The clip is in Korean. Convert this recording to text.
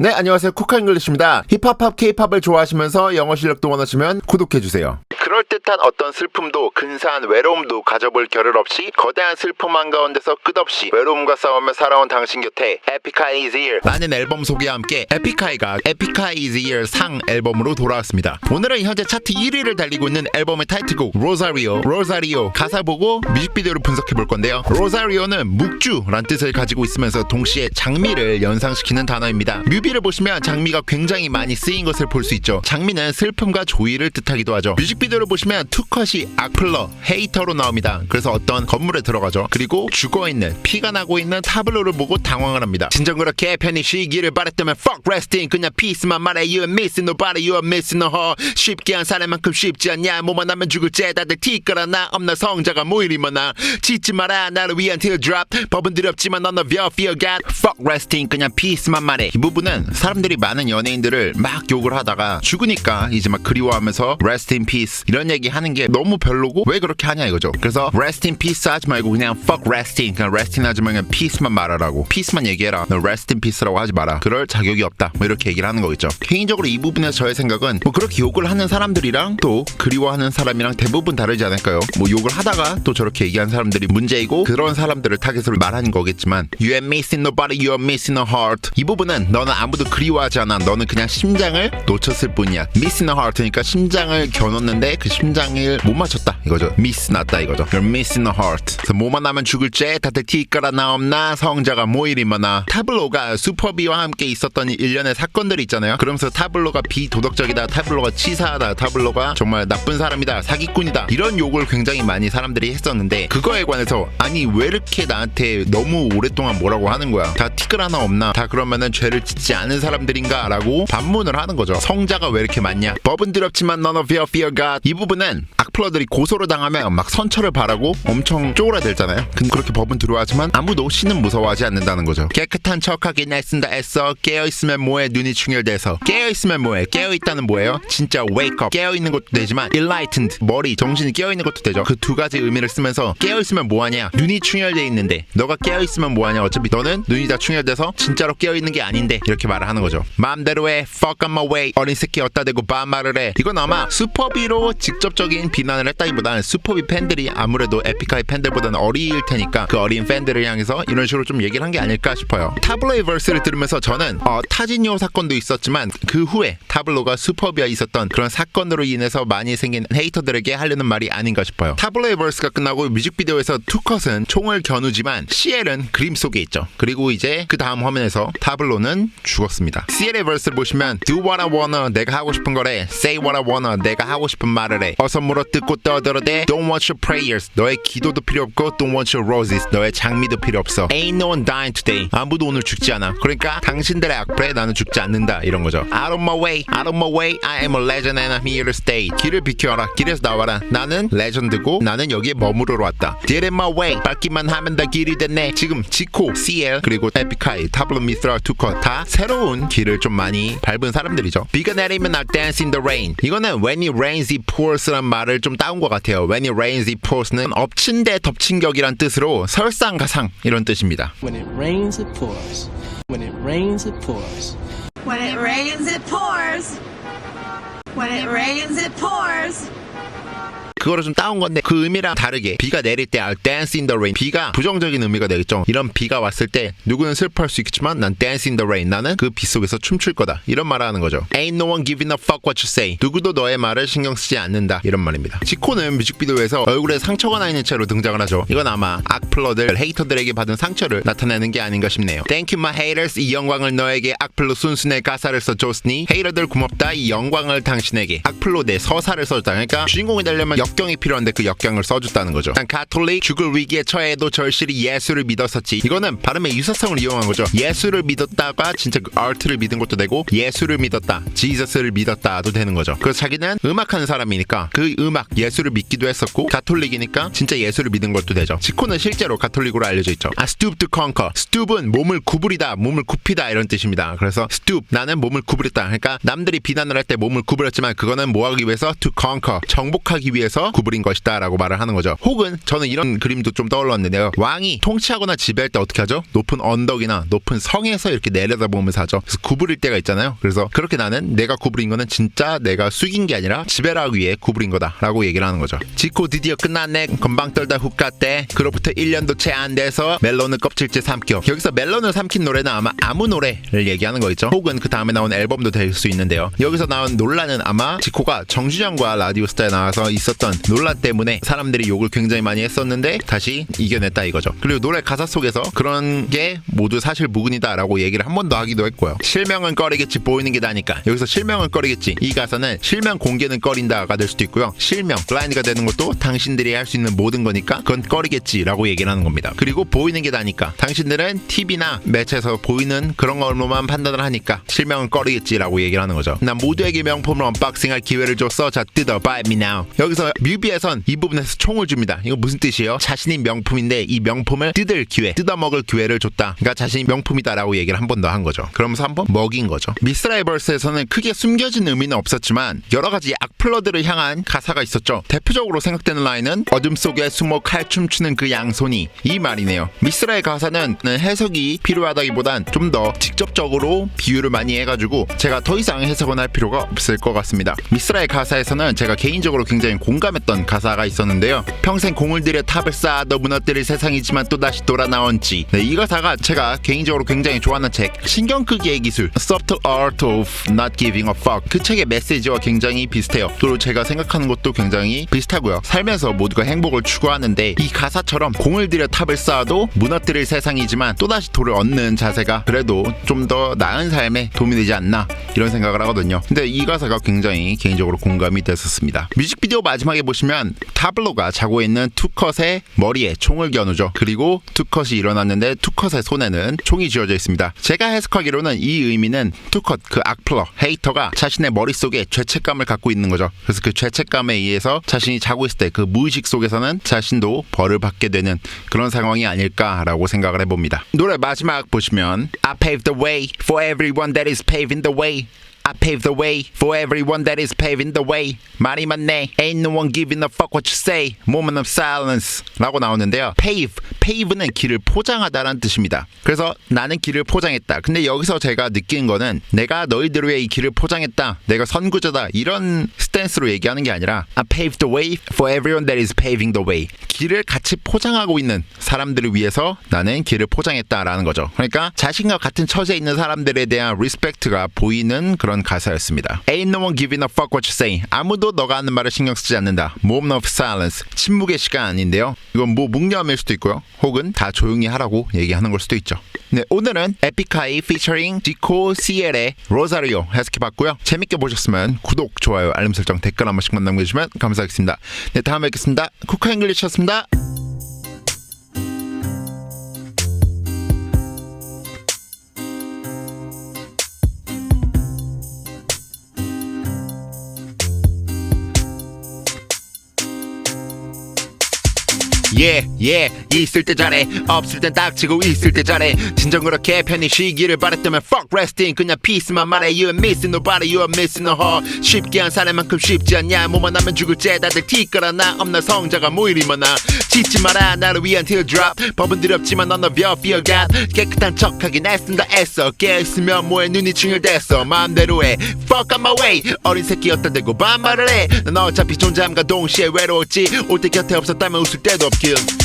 네, 안녕하세요. 쿠카 잉글리시입니다. 힙합팝, 케이팝을 좋아하시면서 영어 실력도 원하시면 구독해주세요. 그럴듯한 어떤 슬픔도 근사한 외로움도 가져볼 겨를 없이 거대한 슬픔 한가운데서 끝없이 외로움과 싸우며 살아온 당신 곁에 에픽하이 is here 앨범 소개와 함께 에픽하이가 에픽하이 is here 상 앨범으로 돌아왔습니다. 오늘은 현재 차트 1위를 달리고 있는 앨범의 타이틀곡 로사리오 로사리오 가사 보고 뮤직비디오를 분석해 볼 건데요. 로사리오는 묵주란 뜻을 가지고 있으면서 동시에 장미를 연상시키는 단어입니다. 뮤비를 보시면 장미가 굉장히 많이 쓰인 것을 볼 수 있죠. 장미는 슬픔과 조의를 뜻하기도 하죠. 뮤직비디오를 보시면 투컷이 악플러, 헤이터로 나옵니다. 그래서 어떤 건물에 들어가죠. 그리고 죽어있는, 피가 나고 있는 타블로를 보고 당황을 합니다. 진정 그렇게 편히 쉬기를 바랬다면 fuck resting 그냥 peace만 말해. You are missing nobody, you are missing no her. 쉽게 한 사람만큼 쉽지 않냐? 뭐만 하면 죽을 째 다들 티끌어 나 없나 성자가 뭐 이리 많아 짓지 마라. 나를 위한 teardrop. 법은 두렵지만 넌 of your fear God. Fuck resting 그냥 peace만 말해. 이 부분은 사람들이 많은 연예인들을 막 욕을 하다가 죽으니까 이제 막 그리워하면서 rest in peace. 이런 얘기 하는 게 너무 별로고 왜 그렇게 하냐 이거죠. 그래서 rest in peace 하지 말고 그냥 fuck resting 그냥 resting 하지 말고 그냥 peace만 말하라고. peace만 얘기해라. 너 rest in peace라고 하지 마라. 그럴 자격이 없다. 뭐 이렇게 얘기를 하는 거겠죠. 개인적으로 이 부분에서 저의 생각은 뭐 그렇게 욕을 하는 사람들이랑 또 그리워하는 사람이랑 대부분 다르지 않을까요? 뭐 욕을 하다가 또 저렇게 얘기하는 사람들이 문제이고 그런 사람들을 타겟으로 말하는 거겠지만 you are missing nobody you are missing a heart. 이 부분은 너는 아무도 그리워하지 않아. 너는 그냥 심장을 놓쳤을 뿐이야. missing a heart니까 심장을 겨눴는데 그 심장 을 못 맞췄다 이거죠. Miss 났다 이거죠. You're missing a heart. 뭐만 하면 죽을 째 다들 티끌아 나옵나 성자가 뭐 이리 많아 타블로가 슈퍼비와 함께 있었던 일련의 사건들이 있잖아요. 그러면서 타블로가 비도덕적이다 타블로가 치사하다 타블로가 정말 나쁜 사람이다 사기꾼이다. 이런 욕을 굉장히 많이 사람들이 했었는데 그거에 관해서 아니 왜 이렇게 나한테 너무 오랫동안 뭐라고 하는 거야? 다 티끌 하나 없나? 다 그러면은 죄를 짓지 않은 사람들인가? 라고 반문을 하는 거죠. 성자가 왜 이렇게 많냐? 법은 두렵지만 none of your fear God. 이 부분 은 악플러들이 고소를 당하면 막 선처를 바라고 엄청 쪼그라들잖아요. 근데 그렇게 법은 두려워하지만 아무도 신은 무서워하지 않는다는 거죠. 깨끗한 척하긴 애쓴다 애써. 깨어 있으면 뭐해? 눈이 충혈돼서. 깨어 있으면 뭐해? 깨어 있다는 뭐예요? 진짜 wake up. 깨어 있는 것도 되지만 enlightened. 머리 정신이 깨어 있는 것도 되죠. 그 두 가지 의미를 쓰면서 깨어 있으면 뭐하냐? 눈이 충혈돼 있는데. 너가 깨어 있으면 뭐하냐? 어차피 너는 눈이 다 충혈돼서 진짜로 깨어 있는 게 아닌데. 이렇게 말을 하는 거죠. 마음대로 해. fuck on my way. 어린 새끼 어따 대고 반말을 해. 이건 아마 슈퍼비로 직접 적인 비난을 했다기보다는 슈퍼비 팬들이 아무래도 에픽하이 팬들보다는 어릴 테니까 그 어린 팬들을 향해서 이런 식으로 좀 얘기를 한 게 아닐까 싶어요. 타블로의 verse를 들으면서 저는 어, 타진요 사건도 있었지만 그 후에 타블로가 슈퍼비와 있었던 그런 사건으로 인해서 많이 생긴 헤이터들에게 하려는 말이 아닌가 싶어요. 타블로의 verse가 끝나고 뮤직비디오에서 투컷은 총을 겨누지만 CL은 그림 속에 있죠. 그리고 이제 그 다음 화면에서 타블로는 죽었습니다. CL의 verse를 보시면 do what I wanna 내가 하고 싶은 거래. Say what I wanna 내가 하고 싶은 말을 해 어서 물어뜯고 떠들어대. Don't want your prayers. 너의 기도도 필요 없고 don't want your roses. 너의 장미도 필요 없어. Ain't no one dying today. 아무도 오늘 죽지 않아. 그러니까 당신들의 악플에 나는 죽지 않는다. 이런 거죠. Out of my way out of my way. I am a legend and I'm here to stay. 길을 비켜라. 길에서 나와라. 나는 레전드고 나는 여기에 머무르러 왔다. Get in my way. 밟기만 하면 다 길이 됐네. 지금 지코 CL 그리고 에픽하이 타블로 미스라 투컷 다 새로운 길을 좀 많이 밟은 사람들이죠. 비가 내리면 날 dance in the rain. 이거는 when it rains it pours란 말을 좀 따온 것 같아요 when it rains it pours는 엎친 데 덮친 격이란 뜻으로 설상가상 이런 뜻입니다 When it rains, it pours. When it rains, it pours. When it rains, it pours. When it rains, it pours. 그거를 좀 따온 건데 그 의미랑 다르게 비가 내릴 때 I'll dance in the rain. 비가 부정적인 의미가 되겠죠. 이런 비가 왔을 때 누구는 슬퍼할 수 있겠지만 난 dance in the rain. 나는 그 비 속에서 춤출 거다. 이런 말을 하는 거죠. Ain't no one giving a fuck what you say. 누구도 너의 말을 신경 쓰지 않는다. 이런 말입니다. 지코는 뮤직비디오에서 얼굴에 상처가 나 있는 채로 등장을 하죠. 이건 아마 악플러들 헤이터들에게 받은 상처를 나타내는 게 아닌가 싶네요. Thank you my haters. 이 영광을 너에게 악플로 순순의 가사를 써줬으니 헤이터들 고맙다. 이 영광을 당신에게. 악플로 내 서사를 써줬다. 그러니까 주인공이 되려면 역경이 필요한데 그 역경을 써줬다는 거죠. 난 가톨릭 죽을 위기에 처해도 절실히 예수를 믿었었지. 이거는 발음의 유사성을 이용한 거죠. 예수를 믿었다가 진짜 그 아트를 믿은 것도 되고 예수를 믿었다, 지저스를 믿었다도 되는 거죠. 그래서 자기는 음악하는 사람이니까 그 음악 예수를 믿기도 했었고 가톨릭이니까 진짜 예수를 믿은 것도 되죠. 지코는 실제로 가톨릭으로 알려져 있죠. 아 stoop to conquer. stoop은 몸을 구부리다, 몸을 굽히다 이런 뜻입니다. 그래서 stoop 나는 몸을 구부렸다. 그러니까 남들이 비난을 할 때 몸을 구부렸지만 그거는 뭐 하기 위해서 to conquer 정복하기 위해서 위해서 구부린 것이다 라고 말을 하는 거죠. 혹은 저는 이런 그림도 좀 떠올랐는데요 왕이 통치하거나 지배할 때 어떻게 하죠? 높은 언덕이나 높은 성에서 이렇게 내려다보면서 하죠. 그래서 구부릴 때가 있잖아요. 그래서 그렇게 나는 내가 구부린 거는 진짜 내가 숙인 게 아니라 지배를 하기 위해 구부린 거다 라고 얘기를 하는 거죠. 지코 드디어 끝났네. 건방 떨다 훅 갔대 그로부터 1년도 채 안 돼서 멜론을 껍질째 삼켜. 여기서 멜론을 삼킨 노래는 아마 아무 노래를 얘기하는 거겠죠. 혹은 그 다음에 나온 앨범도 될 수 있는데요. 여기서 나온 논란은 아마 지코가 정준영과 라디오스타에 나와서 있었던 논란 때문에 사람들이 욕을 굉장히 많이 했었는데 다시 이겨냈다 이거죠. 그리고 노래 가사 속에서 그런 게 모두 사실 무근이다라고 얘기를 한 번 더 하기도 했고요. 실명은 꺼리겠지 보이는 게 나니까. 여기서 실명은 꺼리겠지. 이 가사는 실명 공개는 꺼린다가 될 수도 있고요. 실명 블라인드가 되는 것도 당신들이 할 수 있는 모든 거니까 그건 꺼리겠지라고 얘기를 하는 겁니다. 그리고 보이는 게 나니까. 당신들은 TV나 매체에서 보이는 그런 걸로만 판단을 하니까 실명은 꺼리겠지라고 얘기를 하는 거죠. 난 모두에게 명품을 언박싱할 기회를 줬어. 자 뜯어. Buy me now. 여기서 뮤비에선 이 부분에서 총을 줍니다. 이거 무슨 뜻이에요? 자신이 명품인데 이 명품을 뜯을 기회 뜯어먹을 기회를 줬다. 그러니까 자신이 명품이다라고 얘기를 한 번 더 한 거죠. 그러면서 한 번 먹인 거죠. 미스라이버스에서는 크게 숨겨진 의미는 없었지만 여러 가지 악플러들을 향한 가사가 있었죠. 대표적으로 생각되는 라인은 어둠 속에 숨어 칼춤 추는 그 양손이 이 말이네요. 미스라의 가사는 해석이 필요하다기보단 좀 더 직접적으로 비유를 많이 해가지고 제가 더 이상 해석은 할 필요가 없을 것 같습니다. 미스라의 가사에서는 제가 개인적으로 굉장히 공감 했던 가사가 있었는데요. 평생 공을 들여 탑을 쌓아 너 무너뜨릴 세상이지만 또다시 돌아 나온 지. 네, 이 가사가 제가 개인적으로 굉장히 좋아하는 책 신경 끄기의 기술 Subtle Art of Not Giving a Fuck. 그 책의 메시지와 굉장히 비슷해요. 또 제가 생각하는 것도 굉장히 비슷하고요. 살면서 모두가 행복을 추구하는데 이 가사처럼 공을 들여 탑을 쌓아도 무너뜨릴 세상이지만 또다시 돌을 얻는 자세가 그래도 좀 더 나은 삶에 도움이 되지 않나 이런 생각을 하거든요. 근데 이 가사가 굉장히 개인적으로 공감이 됐었습니다. 뮤직비디오 마지막에 보시면 타블로가 자고 있는 투컷의 머리에 총을 겨누죠. 그리고 투컷이 일어났는데 투컷의 손에는 총이 쥐어져 있습니다. 제가 해석하기로는 이 의미는 투컷 그 악플러 헤이터가 자신의 머릿속에 죄책감을 갖고 있는 거죠. 그래서 그 죄책감에 의해서 자신이 자고 있을 때 그 무의식 속에서는 자신도 벌을 받게 되는 그런 상황이 아닐까라고 생각을 해봅니다. 노래 마지막 보시면 I paved the way for everyone that is paving the way I pave the way for everyone that is paving the way. 말이 맞네. Ain't no one giving a fuck what you say. Moment of silence. 라고 나오는데요. pave. pave는 길을 포장하다라는 뜻입니다. 그래서 나는 길을 포장했다. 근데 여기서 제가 느낀 거는 내가 너희들 위해 이 길을 포장했다. 내가 선구자다. 이런 스탠스로 얘기하는 게 아니라 I paved the way for everyone that is paving the way. 길을 같이 포장하고 있는 사람들을 위해서 나는 길을 포장했다라는 거죠. 그러니까 자신과 같은 처지에 있는 사람들에 대한 리스펙트가 보이는 그런 가사였습니다. Ain't no one giving a fuck what you say. 아무도 너가 하는 말을 신경 쓰지 않는다. Moment of silence. 침묵의 시간인데요. 이건 뭐 묵념일 수도 있고요. 혹은 다 조용히 하라고 얘기하는 걸 수도 있죠. 네, 오늘은 에픽하이 피처링 지코 시엘의 로사리오 해석해 봤고요. 재밌게 보셨으면 구독, 좋아요, 알림 설정, 댓글 한 번씩만 남겨주시면 감사하겠습니다. 네, 다음에 뵙겠습니다. 쿠카 잉글리시였습니다. 예, 예, 있을 때 잘해. 없을 땐 딱지고 있을 때 잘해. 진정 그렇게 편히 쉬기를 바랬다면 fuck resting. 그냥 peace만 말해. You're missing nobody, you're missing no heart. 쉽게 한 사람만큼 쉽지 않냐. 뭐만 하면 죽을 죄 다들 티끌어 나 없나 성자가 뭐 이리 많아. 짓지 마라, 나를 위한 teardrop. 법은 두렵지만 넌 너벼 feel God. 깨끗한 척하긴 애쓴다 애써. 깨있으면 뭐해 눈이 충혈됐어. 마음대로 해. Fuck on my way. 어린 새끼였다 대고 반말을 해. 난 어차피 존재함과 동시에 외로웠지. 올 때 곁에 없었다면 웃을 때도 없 길.